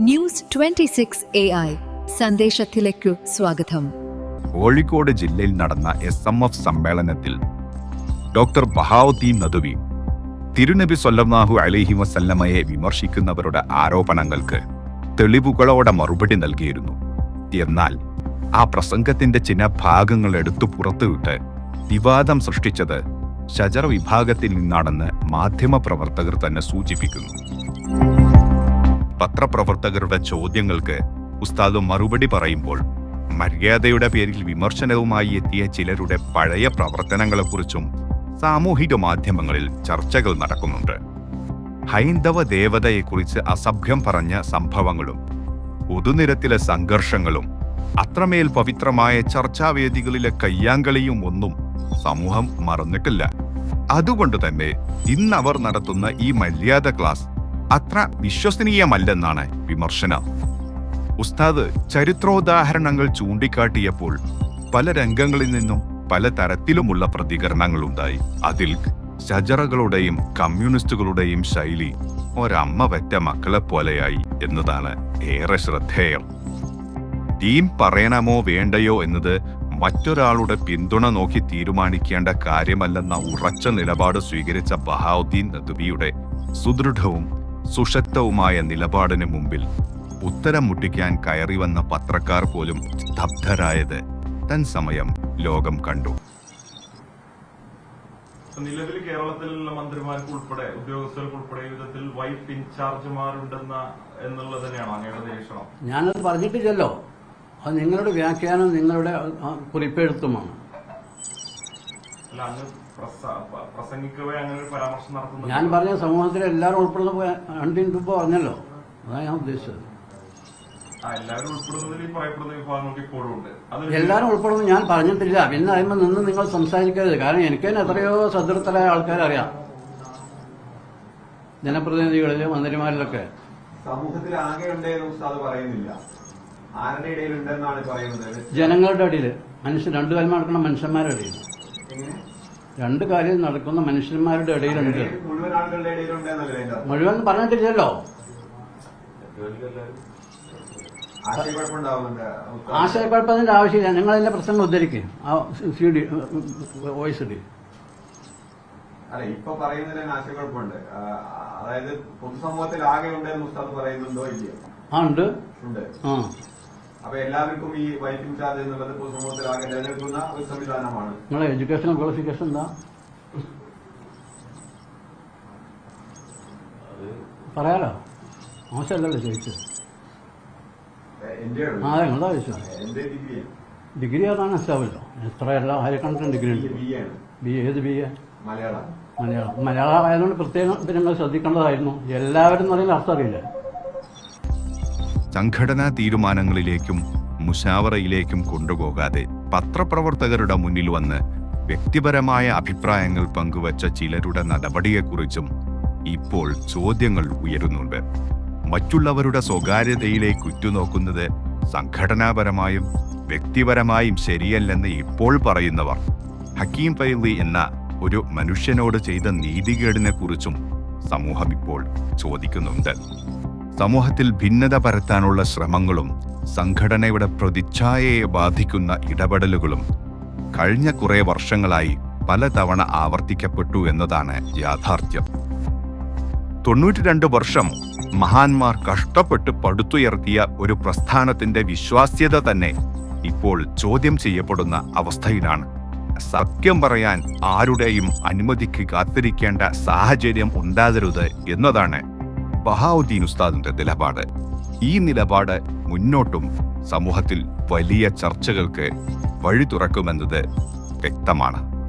News twenty six A I സന്ദേശത്തിലേക്കു സ്വാഗതം. കോഴിക്കോട് ജില്ലയിൽ നടന്ന എസ് എം എഫ് സമ്മേളനത്തിൽ ഡോക്ടർ ബഹാവുദ്ദീൻ നദുവി തിരുനബി സൊല്ലാഹു അലൈഹി വസല്ലമയെ വിമർശിക്കുന്നവരുടെ ആരോപണങ്ങൾക്ക് തെളിവുകളോടെ മറുപടി നൽകിയിരുന്നു. എന്നാൽ ആ പ്രസംഗത്തിന്റെ ചില ഭാഗങ്ങൾ എടുത്തു പുറത്തുവിട്ട് വിവാദം സൃഷ്ടിച്ചത് ഷജർ വിഭാഗത്തിൽ നിന്നാണെന്ന് മാധ്യമപ്രവർത്തകർ തന്നെ സൂചിപ്പിക്കുന്നു. പത്രപ്രവർത്തകരുടെ ചോദ്യങ്ങൾക്ക് ഉസ്താദ് മറുപടി പറയുമ്പോൾ മര്യാദയുടെ പേരിൽ വിമർശനവുമായി എത്തിയ ചിലരുടെ പഴയ പ്രവർത്തനങ്ങളെക്കുറിച്ചും സാമൂഹിക മാധ്യമങ്ങളിൽ ചർച്ചകൾ നടക്കുന്നുണ്ട്. ഹൈന്ദവ ദേവതയെക്കുറിച്ച് അസഭ്യം പറഞ്ഞ സംഭവങ്ങളും പൊതുനിരത്തിലെ സംഘർഷങ്ങളും അത്രമേൽ പവിത്രമായ ചർച്ചാവേദികളിലെ കയ്യാങ്കളിയും ഒന്നും സമൂഹം മറന്നിട്ടില്ല. അതുകൊണ്ട് തന്നെ ഇന്നവർ നടത്തുന്ന ഈ മര്യാദ ക്ലാസ് അത്ര വിശ്വസനീയമല്ലെന്നാണ് വിമർശനം. ഉസ്താദ് ചരിത്രോദാഹരണങ്ങൾ ചൂണ്ടിക്കാട്ടിയപ്പോൾ പല രംഗങ്ങളിൽ നിന്നും പല തരത്തിലുമുള്ള പ്രതികരണങ്ങളുണ്ടായി. അതിൽ ഷജറകളുടെയും കമ്മ്യൂണിസ്റ്റുകളുടെയും ശൈലി ഒരമ്മ വെറ്റ മക്കളെ പോലെയായി എന്നതാണ് ഏറെ ശ്രദ്ധേയം. ടീം പറയണമോ വേണ്ടയോ എന്നത് മറ്റൊരാളുടെ പിന്തുണ നോക്കി തീരുമാനിക്കേണ്ട കാര്യമല്ലെന്ന ഉറച്ച നിലപാട് സ്വീകരിച്ച ബഹാവുദ്ദീൻ നദ്വിയുടെ സുദൃഢവും സുശക്തവുമായ നിലപാടിന് മുമ്പിൽ ഉത്തരം മുട്ടിക്കാൻ കയറി വന്ന പത്രക്കാർ പോലും സ്തബ്ധരായത് തൻ സമയം ലോകം കണ്ടു. നിലവിൽ കേരളത്തിലുള്ള മന്ത്രിമാർക്ക് ഉൾപ്പെടെ ഉദ്യോഗസ്ഥർക്ക് ഉൾപ്പെടെ വിധത്തിൽ വൈഫ് ഇൻചാർജുമാരുണ്ടെന്ന എന്നുള്ളത് തന്നെയാണോ അങ്ങയുടെ നിരീക്ഷണം? ഞാനത് പറഞ്ഞിട്ടില്ലല്ലോ. അത് നിങ്ങളുടെ വ്യാഖ്യാനം നിങ്ങളുടെ കുറിപ്പെഴുത്തുമാണ്. ഞാൻ പറഞ്ഞ സമൂഹത്തിലെ എല്ലാവരും ഉൾപ്പെടുന്ന രണ്ടിൻ തുമ്പ് പറഞ്ഞല്ലോ. അതാണ് ഞാൻ ഉദ്ദേശിച്ചത്. ആ എല്ലാവരും ഉൾപ്പെടുന്നത് ഞാൻ പറഞ്ഞിട്ടില്ല. പിന്നെ അതിന്മേൽ നിന്ന് നിങ്ങൾ സംസാരിക്കരുത്. കാരണം എനിക്ക് തന്നെ എത്രയോ സദൃത്തരായ ആൾക്കാരെ അറിയാം. ജനപ്രതിനിധികളിൽ മന്ത്രിമാരിലൊക്കെ. സമൂഹത്തിൽ ആകെ ഉണ്ടെന്ന് ഉസ്താദ് പറയുന്നില്ല. ആരുടെ ഇടയിൽ ഉണ്ടെന്നാണ് പറയുന്നത്? ജനങ്ങളുടെ ഇടയിൽ മനുഷ്യൻ രണ്ടു കാലം നടക്കുന്ന മനുഷ്യന്മാരുടെ ഇടയിൽ എങ്ങനെ രണ്ട് കാര്യം നടക്കുന്ന മനുഷ്യന്മാരുടെ ഇടയിലുണ്ട്. മുഴുവൻ ആളുകളുടെ അതിന്റെ അർത്ഥം? മുഴുവൻ പറഞ്ഞിട്ടില്ലല്ലോ. ആശയക്കുഴപ്പമുണ്ടാവുന്നുണ്ട്. ആശയക്കുഴപ്പത്തിന്റെ ആവശ്യമില്ല. നിങ്ങൾ അതിന്റെ പ്രസംഗം ഉദ്ധരിക്കും. ആ സി ഡി വോയിസ് ഡി അല്ല ഇപ്പൊ പറയുന്നതിന് ആശയക്കുഴപ്പമുണ്ട്. ആ, അതായത് പൊതുസമൂഹത്തിൽ ആകെ ഉണ്ടെന്ന് ഉസ്താദ് പറയുന്നുണ്ടോ ഇല്ലയോ? ആ ഉണ്ട്. ഉണ്ട്. ആ. അപ്പൊ എല്ലാവർക്കും ഈ വൈഫ് ഇൻചാർജ് എന്നുള്ളത് പൊതുസമൂഹത്തിൽ ആകെ നിലനിൽക്കുന്ന ഒരു സംവിധാനമാണ്. നിങ്ങളെ എഡ്യൂക്കേഷൻ ക്വാളിഫിക്കേഷൻ എന്താ? പറയാലോ? മോശമല്ലല്ലോ ചോദിച്ചത്. ആ നിങ്ങളതാ ചോദിച്ചത്. ഡിഗ്രി അതാണ് മനസ്സിലാവില്ലോ എത്ര എല്ലാ ആയിരക്കണക്കിന് ഡിഗ്രി ഉണ്ട്. ബി ഏത് ബി എ മലയാളം. മലയാളം. മലയാളം ആയതുകൊണ്ട് പ്രത്യേകം പിന്നെ നിങ്ങൾ ശ്രദ്ധിക്കേണ്ടതായിരുന്നു. എല്ലാവരും എന്ന് പറയുന്ന അർത്ഥം അറിയില്ല. സംഘടനാ തീരുമാനങ്ങളിലേക്കും മുഷാവറയിലേക്കും കൊണ്ടുപോകാതെ പത്രപ്രവർത്തകരുടെ മുന്നിൽ വന്ന് വ്യക്തിപരമായ അഭിപ്രായങ്ങൾ പങ്കുവച്ച ചിലരുടെ നടപടിയെക്കുറിച്ചും ഇപ്പോൾ ചോദ്യങ്ങൾ ഉയരുന്നുണ്ട്. മറ്റുള്ളവരുടെ സ്വകാര്യതയിലേക്ക് ഉറ്റുനോക്കുന്നത് സംഘടനാപരമായും വ്യക്തിപരമായും ശരിയല്ലെന്ന് ഇപ്പോൾ പറയുന്നവർ. ഹക്കീം ഫൈലി എന്ന ഒരു മനുഷ്യനോട് ചെയ്ത നീതികേടിനെക്കുറിച്ചും സമൂഹം ഇപ്പോൾ ചോദിക്കുന്നുണ്ട്. സമൂഹത്തിൽ ഭിന്നത പരത്താനുള്ള ശ്രമങ്ങളും സംഘടനയുടെ പ്രതിച്ഛായയെ ബാധിക്കുന്ന ഇടപെടലുകളും കഴിഞ്ഞ കുറെ വർഷങ്ങളായി പലതവണ ആവർത്തിക്കപ്പെട്ടു എന്നതാണ് യാഥാർത്ഥ്യം. തൊണ്ണൂറ്റി രണ്ട് വർഷം മഹാന്മാർ കഷ്ടപ്പെട്ട് പടുത്തുയർത്തിയ ഒരു പ്രസ്ഥാനത്തിന്റെ വിശ്വാസ്യത തന്നെ ഇപ്പോൾ ചോദ്യം ചെയ്യപ്പെടുന്ന അവസ്ഥയിലാണ്. സത്യം പറയാൻ ആരുടെയും അനുമതിക്ക് കാത്തിരിക്കേണ്ട സാഹചര്യം ഉണ്ടാകരുത് എന്നതാണ് ബഹാവുദ്ദീൻ ഉസ്താദിന്റെ നിലപാട്. ഈ നിലപാട് മുന്നോട്ടും സമൂഹത്തിൽ വലിയ ചർച്ചകൾക്ക് വഴി തുറക്കുമെന്നത് വ്യക്തമാണ്.